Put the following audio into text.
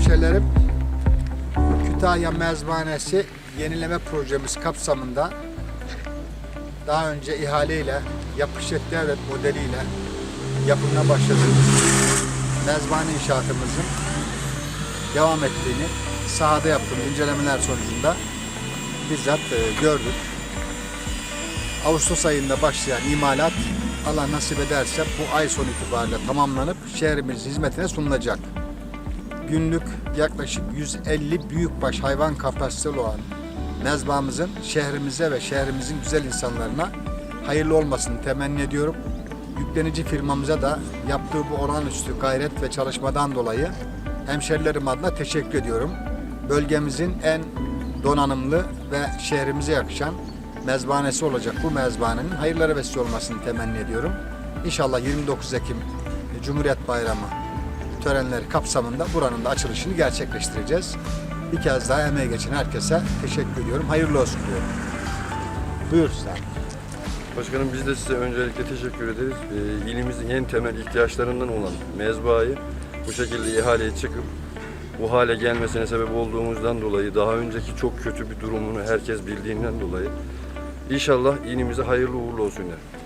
hemşerilerim, Kütahya Mezbanesi yenileme projemiz kapsamında daha önce ihaleyle, yapışet devlet modeliyle yapımına başladığımız mezbane inşaatımızın devam ettiğini sahada yaptığımız incelemeler sonucunda bizzat e, gördük. Ağustos ayında başlayan imalat Allah nasip ederse bu ay sonu itibariyle tamamlanıp şehrimizin hizmetine sunulacak. Günlük yaklaşık 150 büyükbaş hayvan kapasiteli olan mezbamızın şehrimize ve şehrimizin güzel insanlarına hayırlı olmasını temenni ediyorum. Yüklenici firmamıza da yaptığı bu olağanüstü gayret ve çalışmadan dolayı hemşerilerim adına teşekkür ediyorum. Bölgemizin en donanımlı ve şehrimize yakışan mezbanesi olacak bu mezbanenin hayırlara vesile olmasını temenni ediyorum. İnşallah 29 Ekim Cumhuriyet Bayramı törenleri kapsamında buranın da açılışını gerçekleştireceğiz. Bir kez daha emeği geçen herkese teşekkür ediyorum. Hayırlı olsun diyorum. Buyur sen. Başkanım biz de size öncelikle teşekkür ederiz. Ee, ilimizin en temel ihtiyaçlarından olan mezbahayı bu şekilde ihaleye çıkıp bu hale gelmesine sebep olduğumuzdan dolayı daha önceki çok kötü bir durumunu herkes bildiğinden dolayı inşallah ilimize hayırlı uğurlu olsun. der.